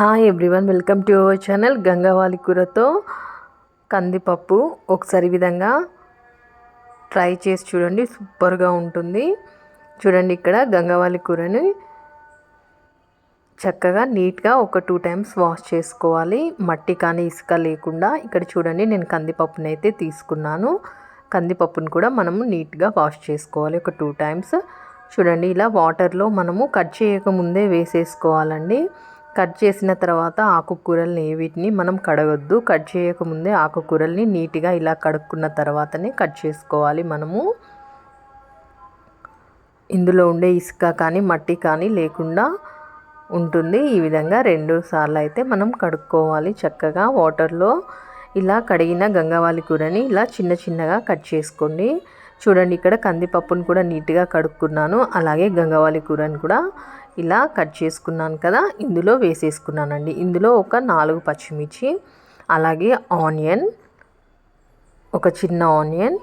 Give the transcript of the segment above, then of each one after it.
Hi everyone welcome to our channel గంగవాలి కూరతో కందిపప్పు ఒకసారి విధంగా ట్రై చేసి చూడండి సూపర్గా ఉంటుంది. చూడండి ఇక్కడ గంగవాలి కూరని చక్కగా నీట్గా ఒక టూ టైమ్స్ వాష్ చేసుకోవాలి. మట్టి కానీ ఇసుక లేకుండా. ఇక్కడ చూడండి నేను కందిపప్పుని అయితే తీసుకున్నాను. కందిపప్పును కూడా మనము నీట్గా వాష్ చేసుకోవాలి ఒక టూ టైమ్స్ చూడండి ఇలా వాటర్లో మనము కట్ చేయకముందే వేసేసుకోవాలండి. కట్ చేసిన తర్వాత ఆకుకూరల్ని వీటిని మనం కడగొద్దు. కట్ చేయకముందే ఆకుకూరల్ని నీట్గా ఇలా కడుక్కున్న తర్వాతనే కట్ చేసుకోవాలి మనము. ఇందులో ఉండే ఇసుక కానీ మట్టి కానీ లేకుండా ఉంటుంది. ఈ విధంగా రెండు సార్లు అయితే మనం కడుక్కోవాలి చక్కగా. వాటర్లో ఇలా కడిగిన గంగవాలి కూరని ఇలా చిన్న చిన్నగా కట్ చేసుకోండి. చూడండి ఇక్కడ కందిపప్పును కూడా నీట్గా కడుక్కున్నాను. అలాగే గంగవాలి కూరని కూడా ఇలా కట్ చేసుకున్నాను కదా ఇందులో వేసేసుకున్నానండి. ఇందులో ఒక నాలుగు పచ్చిమిర్చి అలాగే ఆనియన్ ఒక చిన్న ఆనియన్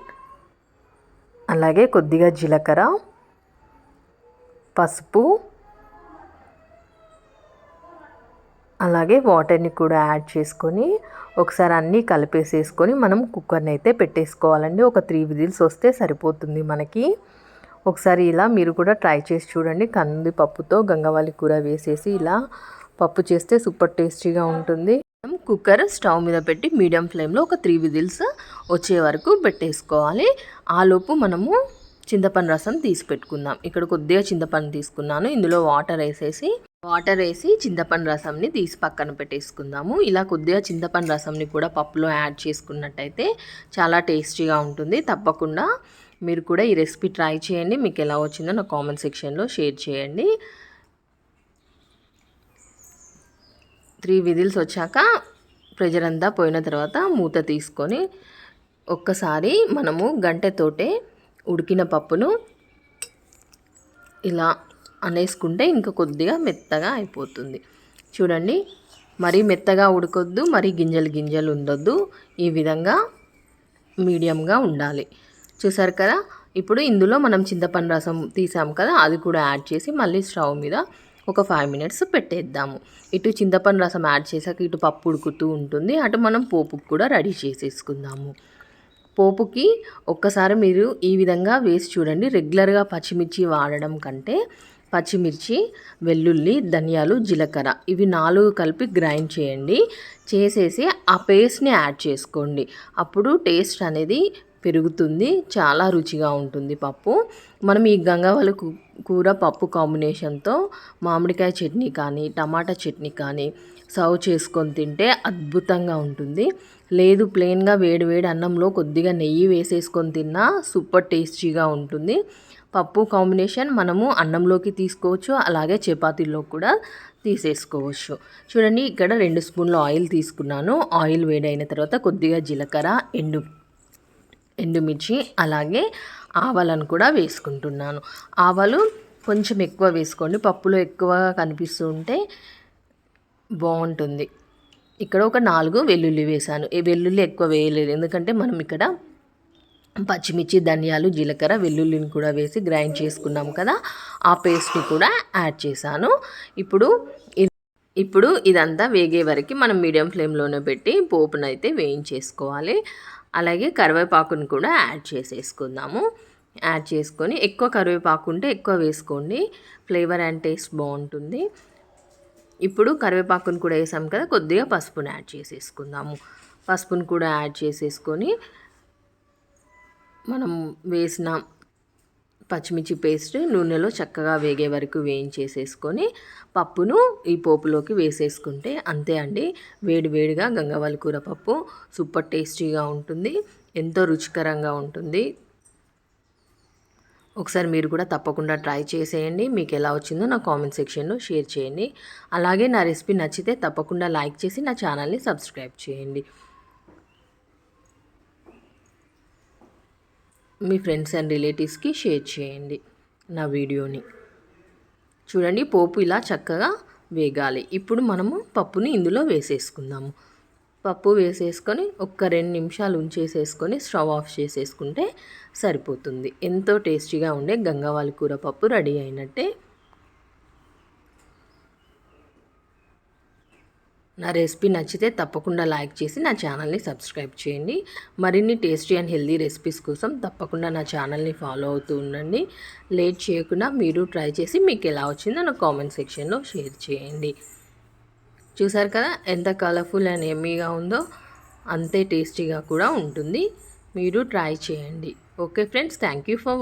అలాగే కొద్దిగా జీలకర్ర పసుపు అలాగే వాటర్ని కూడా యాడ్ చేసుకొని ఒకసారి అన్నీ కలిపేసేసుకొని మనం కుక్కర్ని అయితే పెట్టేసుకోవాలండి. ఒక త్రీ విజిల్స్ వస్తే సరిపోతుంది మనకి. ఒకసారి ఇలా మీరు కూడా ట్రై చేసి చూడండి. కందిపప్పుతో గంగవాలి కూర వేసేసి ఇలా పప్పు చేస్తే సూపర్ టేస్టీగా ఉంటుంది. కుక్కర్ స్టవ్ మీద పెట్టి మీడియం ఫ్లేమ్లో ఒక త్రీ విజిల్స్ వచ్చే వరకు పెట్టేసుకోవాలి. ఆలోపు మనము చింతపండు రసం తీసి పెట్టుకుందాం. ఇక్కడ కొద్దిగా చింతపండు తీసుకున్నాను. ఇందులో వాటర్ వేసేసి వాటర్ వేసి చింతపండు రసంని తీసి పక్కన పెట్టేసుకుందాము. ఇలా కొద్దిగా చింతపండు రసంని కూడా పప్పులో యాడ్ చేసుకున్నట్టయితే చాలా టేస్టీగా ఉంటుంది. తప్పకుండా మీరు కూడా ఈ రెసిపీ ట్రై చేయండి. మీకు ఎలా వచ్చిందో నా కామెంట్ సెక్షన్లో షేర్ చేయండి. త్రీ విజిల్స్ వచ్చాక ప్రెజర్ అంతా పోయిన తర్వాత మూత తీసుకొని ఒక్కసారి మనము గంటెతోటే ఉడికిన పప్పును ఇలా అనేసుకుంటే ఇంకా కొద్దిగా మెత్తగా అయిపోతుంది. చూడండి మరీ మెత్తగా ఉడకొద్దు మరీ గింజలు గింజలు ఉండొద్దు. ఈ విధంగా మీడియంగా ఉండాలి. చూసారు కదా? ఇప్పుడు ఇందులో మనం చింతపండు రసం తీసాం కదా అది కూడా యాడ్ చేసి మళ్ళీ స్టవ్ మీద ఒక ఫైవ్ మినిట్స్ పెట్టేద్దాము. ఇటు చింతపండు రసం యాడ్ చేసాక ఇటు పప్పు ఉడుకుతూ ఉంటుంది. అటు మనం పోపుకు కూడా రెడీ చేసేసుకుందాము. పోపుకి ఒక్కసారి మీరు ఈ విధంగా వేసి చూడండి. రెగ్యులర్గా పచ్చిమిర్చి వాడడం కంటే పచ్చిమిర్చి వెల్లుల్లి ధనియాలు జీలకర్ర ఇవి నాలుగు కలిపి గ్రైండ్ చేయండి. చేసేసి ఆ పేస్ట్ని యాడ్ చేసుకోండి. అప్పుడు టేస్ట్ అనేది పెరుగుతుంది. చాలా రుచిగా ఉంటుంది పప్పు. మనం ఈ గంగవల కూర పప్పు కాంబినేషన్తో మామిడికాయ చట్నీ కానీ టమాటా చట్నీ కానీ సర్వ్ చేసుకొని తింటే అద్భుతంగా ఉంటుంది. లేదు ప్లెయిన్గా వేడి వేడి అన్నంలో కొద్దిగా నెయ్యి వేసేసుకొని తిన్నా సూపర్ టేస్టీగా ఉంటుంది. పప్పు కాంబినేషన్ మనము అన్నంలోకి తీసుకోవచ్చు అలాగే చపాతీల్లో కూడా తీసేసుకోవచ్చు. చూడండి ఇక్కడ రెండు స్పూన్ల ఆయిల్ తీసుకున్నాను. ఆయిల్ వేడైన తర్వాత కొద్దిగా జీలకర్ర ఎండు ఎండుమిర్చి అలాగే ఆవాలను కూడా వేసుకుంటున్నాను. ఆవాలు కొంచెం ఎక్కువ వేసుకోండి. పప్పులో ఎక్కువ కనిపిస్తూ ఉంటే బాగుంటుంది. ఇక్కడ ఒక నాలుగు వెల్లుల్లి వేసాను ఈ వెల్లుల్లి ఎక్కువ వేయలేదు. ఎందుకంటే మనం ఇక్కడ పచ్చిమిర్చి ధనియాలు జీలకర్ర వెల్లుల్లిని కూడా వేసి గ్రైండ్ చేసుకున్నాం కదా ఆ పేస్ట్ని కూడా యాడ్ చేశాను. ఇప్పుడు ఇప్పుడు ఇదంతా వేగే వరకు మనం మీడియం ఫ్లేమ్లోనే పెట్టి పోపునైతే వేయించేసుకోవాలి. అలాగే కరివేపాకుని కూడా యాడ్ చేసేసుకుందాము. యాడ్ చేసుకొని ఎక్కువ కరివేపాకు ఉంటే ఎక్కువ వేసుకోండి. ఫ్లేవర్ అండ్ టేస్ట్ బాగుంటుంది. ఇప్పుడు కరివేపాకుని కూడా వేసాం కదా కొద్దిగా పసుపుని యాడ్ చేసేసుకుందాము. పసుపును కూడా యాడ్ చేసేసుకొని మనం వేసిన పచ్చిమిర్చి పేస్ట్ నూనెలో చక్కగా వేగే వరకు వేయించేసేసుకొని పప్పును ఈ పోపులోకి వేసేసుకుంటే అంతే అండి. వేడి వేడిగా గంగవాల కూర పప్పు సూపర్ టేస్టీగా ఉంటుంది. ఎంతో రుచికరంగా ఉంటుంది. ఒకసారి మీరు కూడా తప్పకుండా ట్రై చేసేయండి. మీకు ఎలా వచ్చిందో నా కామెంట్ సెక్షన్లో షేర్ చేయండి. అలాగే నా రెసిపీ నచ్చితే తప్పకుండా లైక్ చేసి నా ఛానల్ని సబ్స్క్రైబ్ చేయండి. మీ ఫ్రెండ్స్ అండ్ రిలేటివ్స్కి షేర్ చేయండి నా వీడియోని. చూడండి పోపు ఇలా చక్కగా వేగాలి. ఇప్పుడు మనము పప్పుని ఇందులో వేసేసుకుందాము. పప్పు వేసేసుకొని ఒక్క రెండు నిమిషాలు ఉంచేసేసుకొని స్టవ్ ఆఫ్ చేసేసుకుంటే సరిపోతుంది. ఎంతో టేస్టీగా ఉండే గంగవాలి కూర పప్పు రెడీ అయినట్టే నా రెసిపీ నచ్చితే తప్పకుండా లైక్ చేసి నా ఛానల్ని సబ్స్క్రైబ్ చేయండి. మరిన్ని టేస్టీ అండ్ హెల్దీ రెసిపీస్ కోసం తప్పకుండా నా ఛానల్ని ఫాలో అవుతూ ఉండండి. లేట్ చేయకుండా మీరు ట్రై చేసి మీకు ఎలా వచ్చిందో నా కామెంట్ సెక్షన్లో షేర్ చేయండి. చూసారు కదా ఎంత కలర్ఫుల్ అండ్ ఎమ్మీగా ఉందో? అంతే టేస్టీగా కూడా ఉంటుంది. మీరు ట్రై చేయండి. Okay friends thank you for